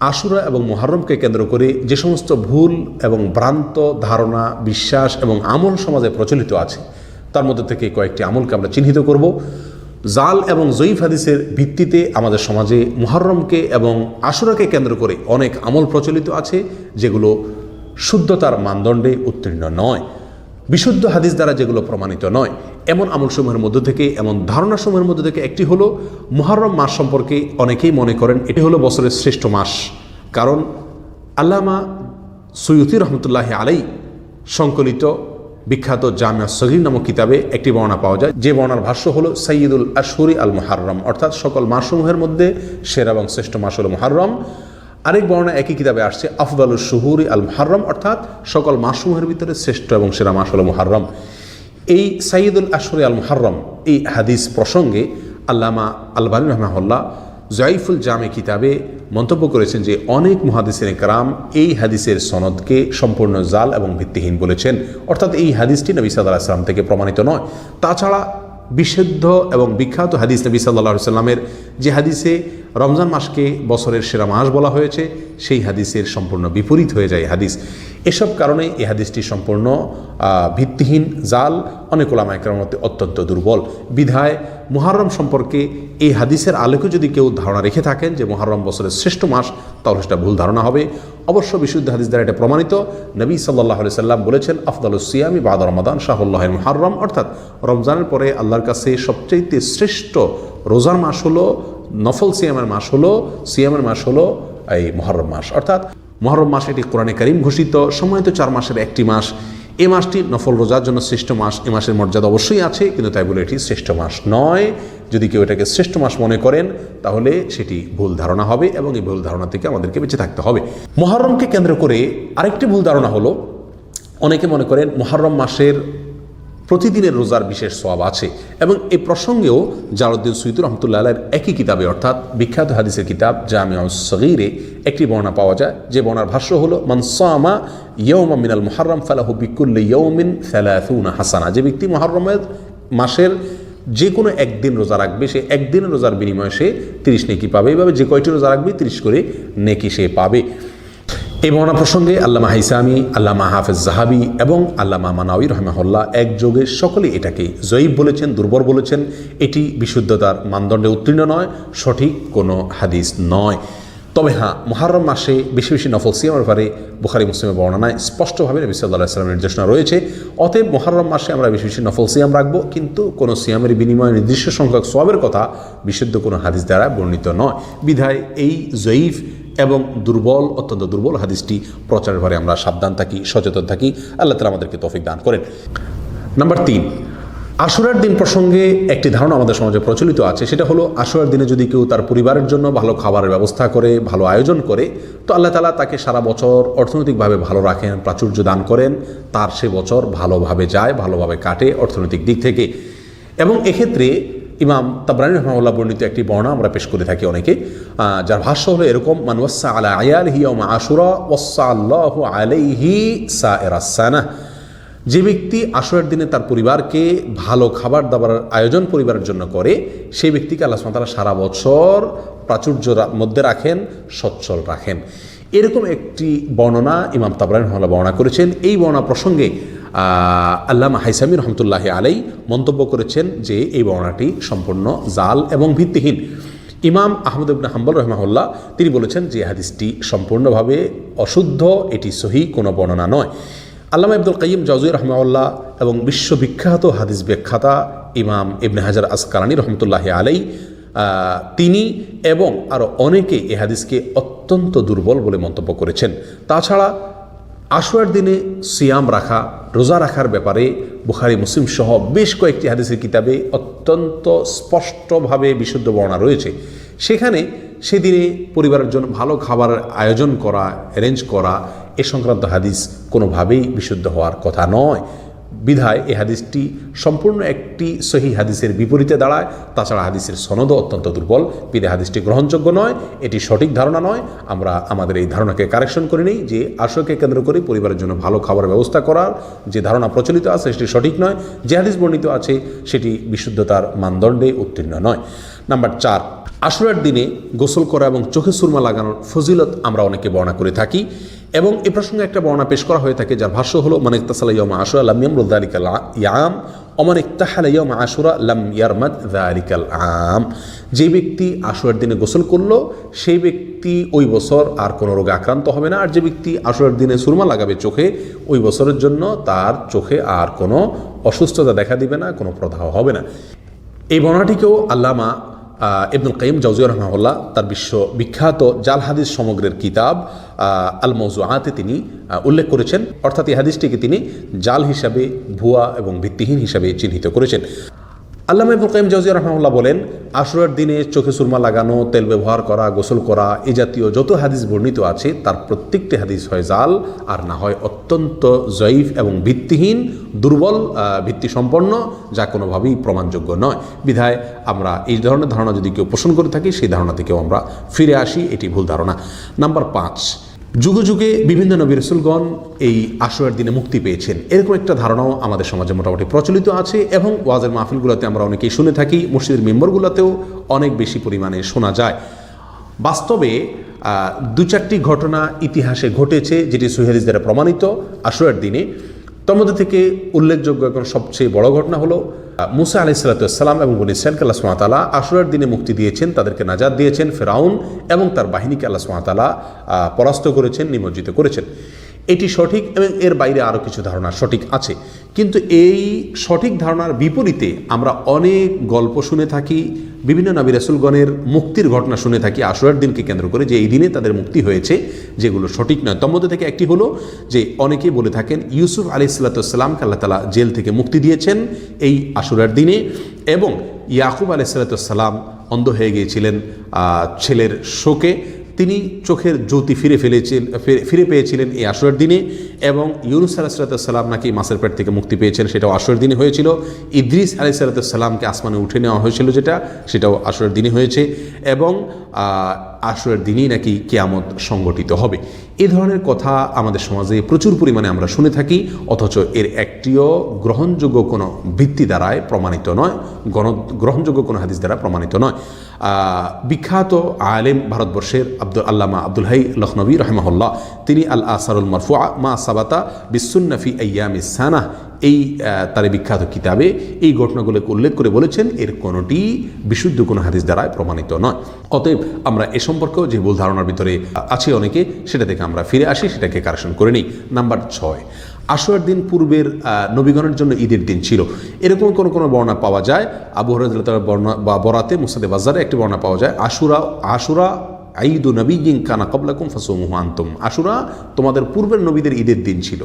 আশুরা এবং মোহারমকে কেন্দ্র করে যে সমস্ত ভুল এবং ভ্রান্ত ধারণা, বিশ্বাস এবং আমল সমাজে প্রচলিত আছে, তার মধ্যে থেকে কয়েকটি আমলকে আমরা চিহ্নিত করব। জাল এবং জয়ীফ হাদিসের ভিত্তিতে আমাদের সমাজে মুহররমকে এবং আশুরাকে কেন্দ্র করে অনেক আমল প্রচলিত আছে, যেগুলো শুদ্ধতার মানদণ্ডে উত্তীর্ণ নয়। বিশুদ্ধ হাদিস দ্বারা যেগুলো প্রমাণিত নয়, এমন আমলসমূহের মধ্য থেকে, এমন ধারণাসমূহের মধ্য থেকে একটি হলো মুহররম মাস সম্পর্কে অনেকেই মনে করেন এটি হলো বছরের শ্রেষ্ঠ মাস। কারণ আল্লামা সৈয়দি রহমতুল্লাহ আলাই সংকলিত বিখ্যাত জামিয়া সগির নামক কিতাবে একটি বর্ণনা পাওয়া যায়। যে বর্ণার ভাষ্য হলো সৈয়দুল আশহুরি আল মুহাররম অর্থাৎ সকল মাসসমূহের মধ্যে সেরা এবং শ্রেষ্ঠ মাস হল মুহাররম। আরেক বর্ণনা একই কিতাবে আসছে আফদালুল শুহুরি আল মুহাররম অর্থাৎ সকল মাসসমূহের ভিতরে শ্রেষ্ঠ এবং সেরা মাস হল মুহাররম। এই সাইদুল আশরি আল মুহাররম এই হাদিস প্রসঙ্গে আল্লামা আলবানী রহমাহুল্লাহ জয়ফুল জামে কিতাবে মন্তব্য করেছেন যে, অনেক মহাদিসের কারাম এই হাদিসের সনদকে সম্পূর্ণ জাল এবং ভিত্তিহীন বলেছেন। অর্থাৎ এই হাদিসটি নবী সাল্লাহ সাল্লাম থেকে প্রমাণিত নয়। তাছাড়া বিশুদ্ধ এবং বিখ্যাত হাদিস নবী সাল্লাহ সাল্লামের যে হাদিসে রমজান মাসকে বছরের সেরা মাস বলা হয়েছে, সেই হাদিসের সম্পূর্ণ বিপরীত হয়ে যায় হাদিস। এসব কারণে এই হাদিসটি সম্পূর্ণ ভিত্তিহীন, জাল। অনেক ওলামায়কের মধ্যে অত্যন্ত দুর্বল। বিধায় মুহাররম সম্পর্কে এই হাদিসের আলোকে যদি কেউ ধারণা রেখে থাকেন যে মুহাররম বছরের শ্রেষ্ঠ মাস, তাহলে সেটা ভুল ধারণা হবে। অবশ্য বিশুদ্ধ হাদিস দ্বারা এটা প্রমাণিত। নবী সাল্লাহ আলি সাল্লাম বলেছেন আফদাল সিয়ামি বাদ রমাদান শাহুল্লাহ মুহাররম। অর্থাৎ রমজানের পরে আল্লাহর কাছে সবচাইতে শ্রেষ্ঠ রোজার মাস হলো, নফল সিয়ামের মাস হলো, সিয়ামের মাস হলো এই মহরম মাস। অর্থাৎ মহরম মাস এটি কোরআনে করিম ঘোষিত সম্মানিত চার মাসের একটি মাস। এ মাসটি নফল রোজার জন্য শ্রেষ্ঠ মাস, এ মাসের মর্যাদা অবশ্যই আছে, কিন্তু তাই বলে এটি শ্রেষ্ঠ মাস নয়। যদি কেউ এটাকে শ্রেষ্ঠ মাস মনে করেন, তাহলে সেটি ভুল ধারণা হবে এবং এই ভুল ধারণা থেকে আমাদেরকে বেঁচে থাকতে হবে। মহরমকে কেন্দ্র করে আরেকটি ভুল ধারণা হলো, অনেকে মনে করেন মহরম মাসের প্রতিদিনের রোজার বিশেষ সওয়াব আছে এবং এই প্রসঙ্গেও জালুদ্দিন সুইদুর রহমতুল্লাহ আলাইয়ের একই কিতাবে, অর্থাৎ বিখ্যাত হাদিসের কিতাব জামিয়া সগিরে, একটি বর্ণনা পাওয়া যায়। যে বর্ণার ভাষ্য হলো মনসামা ইয়ৌমা মিনাল মুহাররম ফালাহু বিকুল্লি ইয়ৌমিন ফালাথুনা হাসানা। যে ব্যক্তি মুহররমের মাসের যে কোনো একদিন রোজা রাখবে, সে একদিন রোজার বিনিময়ে সে তিরিশ নেকি পাবে। এইভাবে যে কয়টি রোজা রাখবে, তিরিশ করে নেকি সে পাবে। এই বর্ণনা প্রসঙ্গে আল্লামা হাইসামি, আল্লামা হাফেজ জাহাবি এবং আল্লামা মানাউই রহমাহুল্লাহ একযোগে সকলে এটাকে জয়ীব বলেছেন, দুর্বল বলেছেন। এটি বিশুদ্ধতার মানদণ্ডে উত্তীর্ণ নয়, সঠিক কোনো হাদিস নয়। তবে হ্যাঁ মহারম মাসে বেশি বেশি নফল সিয়ামের ব্যাপারে বুখারি মুসলিমের বর্ণনায় স্পষ্টভাবে নবী সাল্লাহ সাল্লামের নির্দেশনা রয়েছে। অতএব মহারম মাসে আমরা বেশি বেশি নফল সিয়াম রাখব, কিন্তু কোনো সিয়ামের বিনিময়ে নির্দিষ্ট সংখ্যক সবের কথা বিশুদ্ধ কোনো হাদিস দ্বারা বর্ণিত নয়। বিধায় এই জয়ীফ এবং দুর্বল, অত্যন্ত দুর্বল হাদিসটি প্রচারের পরে আমরা সাবধান থাকি, সচেতন থাকি। আল্লাহ তালা আমাদেরকে তৌফিক দান করেন। নাম্বার তিন, আশুরার দিন প্রসঙ্গে একটি ধারণা আমাদের সমাজে প্রচলিত আছে। সেটা হলো, আশুরার দিনে যদি কেউ তার পরিবারের জন্য ভালো খাবারের ব্যবস্থা করে, ভালো আয়োজন করে, তো আল্লাহ তালা তাকে সারা বছর অর্থনৈতিকভাবে ভালো রাখেন, প্রাচুর্য দান করেন। তার সে বছর ভালোভাবে যায়, ভালোভাবে কাটে অর্থনৈতিক দিক থেকে। এবং এক্ষেত্রে ইমাম তাবরানি রহমাউল্লাহ বর্ণিত একটি বর্ণনা আমরা পেশ করে থাকি অনেকে যার ভাষ্য হলো এরকম মানুয়াসা আলা আয়াল হি আশুরা ওয়াসা আল্লাহ আলাইহি সা এরাসানা যে ব্যক্তি আসরের দিনে তার পরিবারকে ভালো খাবার দাবার আয়োজন পরিবারের জন্য করে সেই ব্যক্তিকে আল্লাহ সুবহানাহু সারা বছর প্রাচুর্য মধ্যে রাখেন, সচ্ছল রাখেন। এরকম একটি বর্ণনা ইমাম তাবরান রহমাল্লাহ বর্ণনা করেছেন। এই বর্ণনা প্রসঙ্গে আল্লামা হাইসামি রহমতুল্লাহ আলাই মন্তব্য করেছেন যে এই বর্ণনাটি সম্পূর্ণ জাল এবং ভিত্তিহীন। ইমাম আহমদ ইবনে হাম্বল রহমাহুল্লাহ তিনি বলেছেন যে হাদিসটি সম্পূর্ণভাবে অশুদ্ধ, এটি সহি কোনো বর্ণনা নয়। আল্লামা ইবদুল কাইম জাজুই রহমাউল্লাহ এবং বিশ্ববিখ্যাত হাদিস ব্যাখ্যাতা ইমাম ইবনে হাজার আসকালানি রহমতুল্লাহ আলাই তিনি এবং আরও অনেকে এ হাদিসকে অত্যন্ত দুর্বল বলে মন্তব্য করেছেন। তাছাড়া আশুয়ার দিনে সিয়াম রাখা, রোজা রাখার ব্যাপারে বুখারি, মুসলিম সহ বেশ কয়েকটি হাদিসের কিতাবে অত্যন্ত স্পষ্টভাবে বিশুদ্ধ বর্ণনা রয়েছে। সেখানে সেদিনে পরিবারের জন্য ভালো খাবারের আয়োজন করা অ্যারেঞ্জ করা, এ সংক্রান্ত হাদিস কোনোভাবেই বিশুদ্ধ হওয়ার কথা নয়। বিধায় এই হাদিসটি সম্পূর্ণ একটি সহি হাদিসের বিপরীতে দাঁড়ায়। তাছাড়া হাদিসের সনদও অত্যন্ত দুর্বল। বিধে হাদিসটি গ্রহণযোগ্য নয়, এটি সঠিক ধারণা নয়। আমরা আমাদের এই ধারণাকে কারেকশন করে নিই যে আশয়কে কেন্দ্র করে পরিবারের জন্য ভালো খাবার ব্যবস্থা করার যে ধারণা প্রচলিত আছে সেটি সঠিক নয়। যে হাদিস বর্ণিত আছে সেটি বিশুদ্ধতার মানদণ্ডে উত্তীর্ণ নয়। নাম্বার চার আশুরার দিনে গোসল করা এবং চোখে সুরমা লাগানোর ফজিলত আমরা অনেকে বর্ণনা করে থাকি। এবং এ প্রসঙ্গে একটা বর্ণনা পেশ করা হয়ে থাকে, যার ভাষ্য হলো মানে ইকতাসালা আশুরা লাম ইয়ামরুদ যালিকাল ইয়াম অমান ইকতাহালা আশুরা লাম ইয়ারমাদ যালিকাল আম যে ব্যক্তি আশুরার দিনে গোসল করল, সেই ব্যক্তি ওই বছর আর কোনো রোগে আক্রান্ত হবে না। আর যে ব্যক্তি আশুরার দিনে সুরমা লাগাবে চোখে, ওই বছরের জন্য তার চোখে আর কোনো অসুস্থতা দেখা দিবে না, কোনো প্রদাহ হবে না। এই বর্ণাটিকেও আল্লামা ইবনুল কাইম জাউজিয়া রহমাউল্লাহ তার বিশ্ব বিখ্যাত জাল হাদিস সমগ্রের কিতাব আল মৌজুআতে তিনি উল্লেখ করেছেন। অর্থাৎ এই হাদিসটিকে তিনি জাল হিসাবে, ভুয়া এবং ভিত্তিহীন হিসাবে চিহ্নিত করেছেন। আল্লামা ইবুল কাইম জাউজিয়া রহমাউল্লাহ বলেন, আশুরার দিনে চোখে সুরমা লাগানো, তেল ব্যবহার করা, গোসল করা, এ জাতীয় যত হাদিস বর্ণিত আছে, তার প্রত্যেকটি হাদিস হয় জাল, আর না হয় অত্যন্ত জয়ীফ এবং ভিত্তিহীন, দুর্বল ভিত্তি সম্পন্ন যা কোনোভাবেই প্রমাণযোগ্য নয়। বিধায় আমরা এই ধরনের ধারণা যদি কেউ পোষণ করে থাকি, সেই ধারণা থেকেও আমরা ফিরে আসি, এটি ভুল ধারণা। নাম্বার পাঁচ যুগে যুগে বিভিন্ন নবী রসুলগণ এই আশ্রয়ের দিনে মুক্তি পেয়েছেন। এরকম একটা ধারণাও আমাদের সমাজে মোটামুটি প্রচলিত আছে এবং ওয়াজের মাহফিলগুলোতে আমরা অনেকেই শুনে থাকি, মসজিদের মেম্বরগুলোতেও অনেক বেশি পরিমাণে শোনা যায়। বাস্তবে দু চারটি ঘটনা ইতিহাসে ঘটেছে যেটি সুহেলিস দ্বারা প্রমাণিত আশ্রয়ের দিনে। তার মধ্যে থেকে উল্লেখযোগ্য এখন সবচেয়ে বড় ঘটনা হলো মুসা আলি সাল্লাতাম এবং বনি ইসরায়েলকে আল্লাহ সুমাতালা আশুরার দিনে মুক্তি দিয়েছেন, তাদেরকে নাজাদ দিয়েছেন ফেরাউন এবং তার বাহিনীকে আল্লাহ সুমাতালা পরাস্ত করেছেন, নিমজ্জিত করেছেন। এটি সঠিক এবং এর বাইরে আরও কিছু ধারণা সঠিক আছে। কিন্তু এই সঠিক ধারণার বিপরীতে আমরা অনেক গল্প শুনে থাকি, বিভিন্ন নবী রাসুলগণের মুক্তির ঘটনা শুনে থাকি। আশুরার দিনকে কেন্দ্র করে যে এই দিনে তাদের মুক্তি হয়েছে, যেগুলো সঠিক নয়। তোর থেকে একটি হলো যে অনেকেই বলে থাকেন, ইউসুফ আলি সাল্লাতামকে আল্লাহ তালা জেল থেকে মুক্তি দিয়েছেন এই আশুরার দিনে এবং ইয়াকুব আলি সাল্লাতাম অন্ধ হয়ে গিয়েছিলেন ছেলের শোকে। তিনি চোখের জ্যোতি ফিরে ফেলেছিল ফিরে- পেয়েছিলেন এই আসরের দিনে এবং ইউনুস আলাহিসাল্লাম নাকি মাসের পেট থেকে মুক্তি পেয়েছেন সেটাও আসরের দিনে হয়েছিল। ইদ্রিস আলি সালাতামকে আসমানে উঠে নেওয়া হয়েছিল যেটা, সেটাও আসরের দিনে হয়েছে এবং আসরের দিনই নাকি কেয়ামত সংগঠিত হবে। এ ধরনের কথা আমাদের সমাজে প্রচুর পরিমাণে আমরা শুনে থাকি, অথচ এর একটিও গ্রহণযোগ্য কোনো ভিত্তি দ্বারায় প্রমাণিত নয়, গণ, গ্রহণযোগ্য কোনো হাদিস দ্বারা প্রমাণিত নয়। বিখ্যাত আলেম ভারতবর্ষের আব্দুল আল্লামা আব্দুল হাই লখনবী রহমাহুল্লাহ, তিনি আল আসারুল মারফুয়া মা সাবাতা বিসুন্নফি আয়াম ইসানাহ এই তার বিখ্যাত কিতাবে এই ঘটনাগুলোকে উল্লেখ করে বলেছেন, এর কোনোটি বিশুদ্ধ কোনো হাদিস দ্বারায় প্রমাণিত নয়। অতএব আমরা এ সম্পর্কেও যে ভুল ধারণার ভিতরে আছে অনেকে, সেটা থেকে আমরা ফিরে আসি, সেটাকে কারেকশন করে নিই। নাম্বার ছয়, আশুয়ার দিন পূর্বের নবীগণের জন্য ঈদের দিন ছিল। এরকম কোনো কোনো বর্ণনা পাওয়া যায়। আবু হরতার বর্ণনা, বা বরাতে মুসাদে বাজারে একটি বর্ণনা পাওয়া যায়, আশুরা আশুরা আইদু নবী কানা কবলাকুম ফাসুমুহু আন্তুম। আশুরা তোমাদের পূর্বের নবীদের ঈদের দিন ছিল।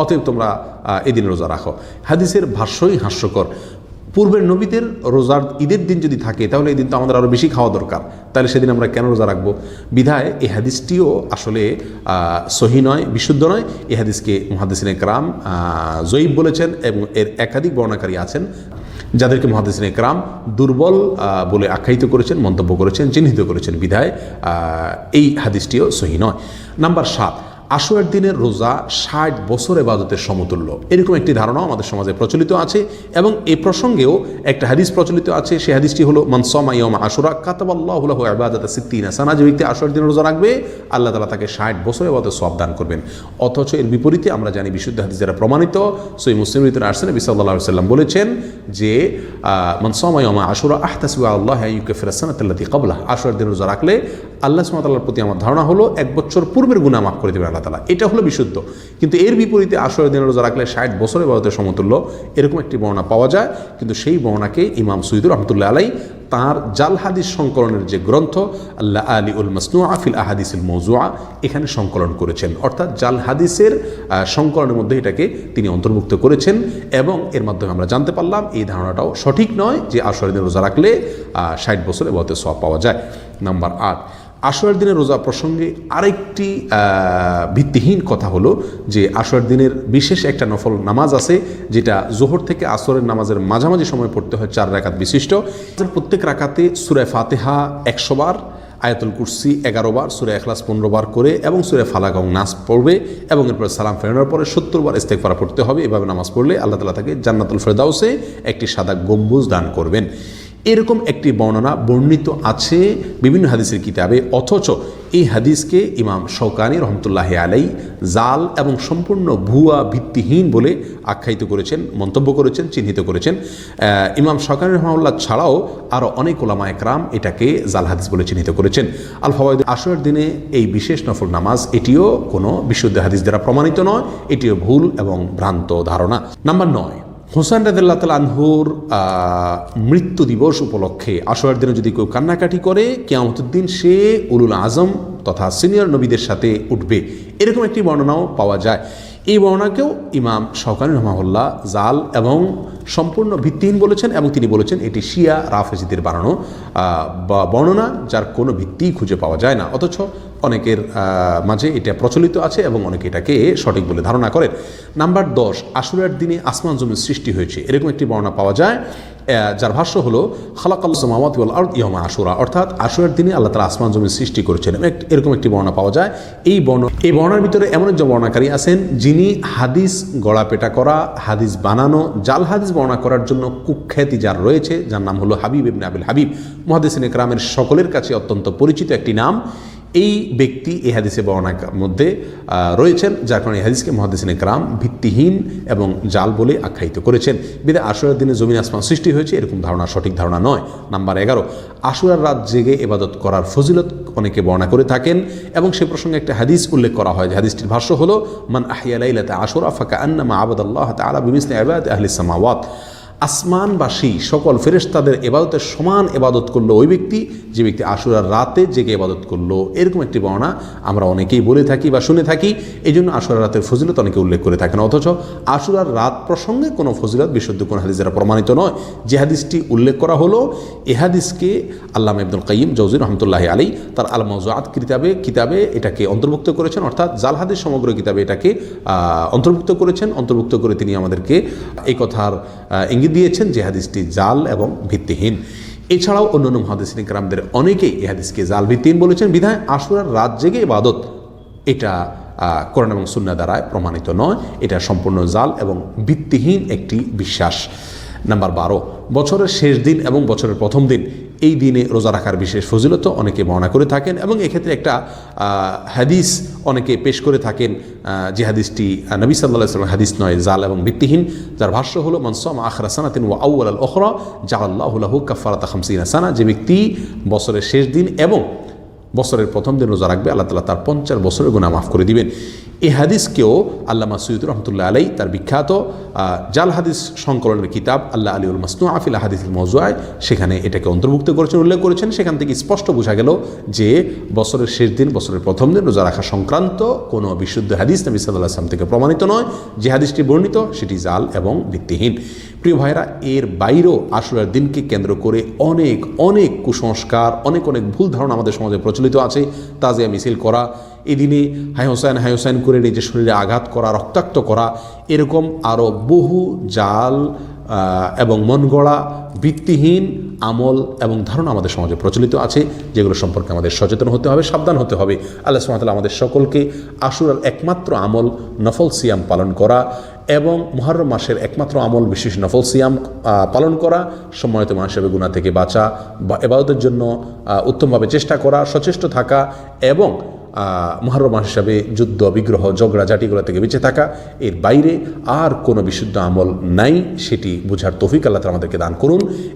অতএব তোমরা এদিন রোজা রাখো। হাদিসের ভাষ্যই হাস্যকর। পূর্বের নবীদের রোজার ঈদের দিন যদি থাকে, তাহলে এই দিন তো আমাদের আরও বেশি খাওয়া দরকার। তাহলে সেদিন আমরা কেন রোজা রাখব? বিধায় এই হাদিসটিও আসলে সহি নয়, বিশুদ্ধ নয়। এই হাদিসকে মহাদিসিন ক্রাম জয়ীব বলেছেন এবং এর একাধিক বর্ণাকারী আছেন, যাদেরকে মহাদিসিন ক্রাম দুর্বল বলে আখ্যায়িত করেছেন, মন্তব্য করেছেন, চিহ্নিত করেছেন। বিধায় এই হাদিসটিও সহি নয়। নাম্বার সাত আশুয়ার দিনের রোজা ষাট বছর এবাদতের সমতুল্য। এরকম একটি ধারণাও আমাদের সমাজে প্রচলিত আছে এবং এ প্রসঙ্গেও একটা হাদিস প্রচলিত আছে। সেই হাদিসটি হলো মনসমা ইয়মা আশুরা কাতাবাল্লাহ আবাদত সিদ্দিন সানা যে ব্যক্তি আশুয়ার দিনে রোজা রাখবে, আল্লাহ তালা তাকে ষাট বছর এবাদত সব দান করবেন। অথচ এর বিপরীতে আমরা জানি বিশুদ্ধ হাদিস যারা প্রমাণিত সই মুসলিম রিতুন আরসেন বিসাল্লাহ সাল্লাম বলেছেন যে মনসমা ইয়মা আশুরা আহতাসিবা আল্লাহ ইউকে ইউকেফিরাসানাতি কবলা আশুয়ার দিন রোজা রাখলে আল্লাহ সুমাতাল্লার প্রতি আমার ধারণা হলো, এক বছর পূর্বের গুণা মাফ করে দেবে আল্লাহ তালা এটা হলো বিশুদ্ধ। কিন্তু এর বিপরীতে আশয় দিনের রোজা রাখলে ষাট বছরের বাবদের সমতুল্য, এরকম একটি বর্ণনা পাওয়া যায়। কিন্তু সেই বর্ণাকে ইমাম সৈদুর রহমতুল্লাহ আলাই তাঁর জাল হাদিস সংকলনের যে গ্রন্থ আল্লাহ আলী উল মাসনুয়া আফিল আহাদিসুল মৌজুয়া এখানে সংকলন করেছেন। অর্থাৎ জাল হাদিসের সংকলনের মধ্যে এটাকে তিনি অন্তর্ভুক্ত করেছেন এবং এর মাধ্যমে আমরা জানতে পারলাম এই ধারণাটাও সঠিক নয় যে আশয় দিন রোজা রাখলে ষাট বছরে বহতে সব পাওয়া যায়। নাম্বার আট আশুয়ার দিনের রোজা প্রসঙ্গে আরেকটি ভিত্তিহীন কথা হলো যে আশুয়ার দিনের বিশেষ একটা নফল নামাজ আছে, যেটা জোহর থেকে আসরের নামাজের মাঝামাঝি সময় পড়তে হয় চার রাকাত বিশিষ্ট। প্রত্যেক রাকাতে সুরায় ফাতেহা একশো বার, আয়াতুল কুরসি এগারো বার, সুরে এখলাস পনেরো বার করে এবং সুরে এবং নাস পড়বে এবং এরপর সালাম ফেরানোর পরে সত্তর বার ইস্তেকফারা পড়তে হবে। এভাবে নামাজ পড়লে আল্লাহ তালা তাকে জান্নাতুল ফেরদাউসে একটি সাদা গম্বুজ দান করবেন। এরকম একটি বর্ণনা বর্ণিত আছে বিভিন্ন হাদিসের কিতাবে। অথচ এই হাদিসকে ইমাম শৌকানি রহমতুল্লাহ আলাই জাল এবং সম্পূর্ণ ভুয়া ভিত্তিহীন বলে আখ্যায়িত করেছেন, মন্তব্য করেছেন, চিহ্নিত করেছেন। ইমাম শৌকানি রহমাল্লাহ ছাড়াও আরও অনেক ওলামা একরাম এটাকে জাল হাদিস বলে চিহ্নিত করেছেন। আল ফওয়াইদ আসরের দিনে এই বিশেষ নফল নামাজ এটিও কোনো বিশুদ্ধ হাদিস দ্বারা প্রমাণিত নয়, এটিও ভুল এবং ভ্রান্ত ধারণা। নাম্বার নয় হোসেন রাদিল্লাহ তাল আনহুর মৃত্যু দিবস উপলক্ষে আশোয়ার দিনে যদি কেউ কান্নাকাটি করে কেয়ামতুদ্দিন সে উলুল আজম তথা সিনিয়র নবীদের সাথে উঠবে। এরকম একটি বর্ণনাও পাওয়া যায়। এই বর্ণনাকেও ইমাম শওকানি রহমাহুল্লাহ জাল এবং সম্পূর্ণ ভিত্তিহীন বলেছেন এবং তিনি বলেছেন এটি শিয়া রাফেজিদের বানানো বর্ণনা যার কোনো ভিত্তি খুঁজে পাওয়া যায় না। অথচ অনেকের মাঝে এটা প্রচলিত আছে এবং অনেকে এটাকে সঠিক বলে ধারণা করেন। নাম্বার দশ, আশুরার দিনে আসমান জমির সৃষ্টি হয়েছে। এরকম একটি বর্ণনা পাওয়া যায় যার ভাষ্য হলো খালাকাল সামাওয়াত ওয়াল ইয়মা আশুরা। অর্থাৎ আশুরার দিনে আল্লাহ তালা আসমান জমির সৃষ্টি করেছেন। এরকম একটি বর্ণনা পাওয়া যায়। এই বর্ণ, এই বর্ণার ভিতরে এমন একজন বর্ণাকারী আছেন, যিনি হাদিস গড়াপেটা করা, হাদিস বানানো, জাল হাদিস বর্ণনা করার জন্য কুখ্যাতি যার রয়েছে, যার নাম হলো হাবিব ইবনে আবিল হাবিব। মহাদিসিন একরামের সকলের কাছে অত্যন্ত পরিচিত একটি নাম। এই ব্যক্তি এই হাদিসে বর্ণার মধ্যে রয়েছেন, যার কারণে হাদিসকে মহাদিসিন গ্রাম ভিত্তিহীন এবং জাল বলে আখ্যায়িত করেছেন। বিদে আশুরার দিনে জমিন আসমান সৃষ্টি হয়েছে, এরকম ধারণা, সঠিক ধারণা নয়। নাম্বার এগারো, আশুরার রাত জেগে এবাদত করার ফজিলত অনেকে বর্ণনা করে থাকেন এবং সে প্রসঙ্গে একটা হাদিস উল্লেখ করা হয়। যে হাদিসটির ভাষ্য হলো, মান আহিয়ালাইলাতে আশুরা ফাঁকা আন্নামা আবাদাল্লাহ তালা বিমিসলে আবাদ আহলি সামাওয়াত। আসমানবাসী সকল ফেরেশতাদের এবাদতের সমান এবাদত করল ওই ব্যক্তি, যে ব্যক্তি আশুরার রাতে জেগে এবাদত করল। এরকম একটি বর্ণনা আমরা অনেকেই বলে থাকি বা শুনে থাকি এই জন্য আশুরার রাতের ফজিলত অনেকে উল্লেখ করে থাকেন। অথচ আশুরার রাত প্রসঙ্গে কোনো ফজিলত, বিশুদ্ধ কোনো হাদিস প্রমাণিত নয়। যে হাদিসটি উল্লেখ করা হলো, এ হাদিসকে আল্লাহ ইবনুল কাইম জৌজির রহমতুল্লাহ আলী তার আল মজাত কিতাবে কিতাবে এটাকে অন্তর্ভুক্ত করেছেন, অর্থাৎ জাল হাদিস সমগ্র কিতাবে এটাকে অন্তর্ভুক্ত করেছেন। অন্তর্ভুক্ত করে তিনি আমাদেরকে এই কথার ইঙ্গিত দিয়েছেন যে হাদিসটি জাল এবং ভিত্তিহীন। এছাড়াও অন্যান্য মহাদিসিন গ্রামদের অনেকেই এই হাদিসকে জাল ভিত্তিহীন বলেছেন। বিধায় আশুরার রাত জেগে ইবাদত। এটা আহ, কোরআন এবং সুন্না দ্বারায় প্রমাণিত নয়। এটা সম্পূর্ণ জাল এবং ভিত্তিহীন একটি বিশ্বাস। নাম্বার বারো বছরের শেষ দিন এবং বছরের প্রথম দিন এই দিনে রোজা রাখার বিশেষ ফজিলত অনেকে বর্ণনা করে থাকেন এবং এক্ষেত্রে একটা হাদিস অনেকে পেশ করে থাকেন যে হাদিসটি নবী সাল্লাহ সাল্লাম হাদিস নয়, জাল এবং ভিত্তিহীন, যার ভাষ্য হলো মনসম আখরা সানাতিন ওয়া আউ্ল আল ওখরা জাআল্লাহুল্লাহু কাফারাত হামসিন সানা যে ব্যক্তি বছরের শেষ দিন এবং বছরের প্রথম দিন রোজা রাখবে, আল্লাহ তালা তার পঞ্চাশ বছরের গুণা মাফ করে দিবেন। এই হাদিসকেও আল্লামা সৈয়দ রহমতুল্লাহ আলাই তার বিখ্যাত জাল হাদিস সংকলনের কিতাব আল্লাহ আলীউল মাসনু আফিল হাদিস মজুয়ায় সেখানে এটাকে অন্তর্ভুক্ত করেছেন, উল্লেখ করেছেন। সেখান থেকে স্পষ্ট বোঝা গেল যে বছরের শেষ দিন, বছরের প্রথম দিন রোজা রাখা সংক্রান্ত কোনো বিশুদ্ধ হাদিস নবী সাল্লাহ আসলাম থেকে প্রমাণিত নয়। যে হাদিসটি বর্ণিত, সেটি জাল এবং ভিত্তিহীন। প্রিয় ভাইরা এর বাইরেও আশুরার দিনকে কেন্দ্র করে অনেক অনেক কুসংস্কার, অনেক অনেক ভুল ধারণা আমাদের সমাজে প্রচলিত আছে, তাজিয়া মিছিল করা এই দিনে হাই হোসাইন হাই হোসাইন করে নিজের শরীরে আঘাত করা, রক্তাক্ত করা, এরকম আরও বহু জাল এবং মন গড়া ভিত্তিহীন আমল এবং ধারণা আমাদের সমাজে প্রচলিত আছে, যেগুলো সম্পর্কে আমাদের সচেতন হতে হবে, সাবধান হতে হবে। আল্লাহ সুমাতাল আমাদের সকলকে আশুরার একমাত্র আমল নফল সিয়াম পালন করা এবং মহরম মাসের একমাত্র আমল বিশেষ নফল সিয়াম পালন করা, সম্মানিত হিসাবে গুণা থেকে বাঁচা, বা এবাদতের জন্য উত্তমভাবে চেষ্টা করা, সচেষ্ট থাকা এবং মহরম মাস হিসাবে যুদ্ধ, বিগ্রহ, ঝগড়া জাতিগুলো থেকে বেঁচে থাকা, এর বাইরে আর কোনো বিশুদ্ধ আমল নাই, সেটি বোঝার তৌফিক আল্লাহ আমাদেরকে দান করুন।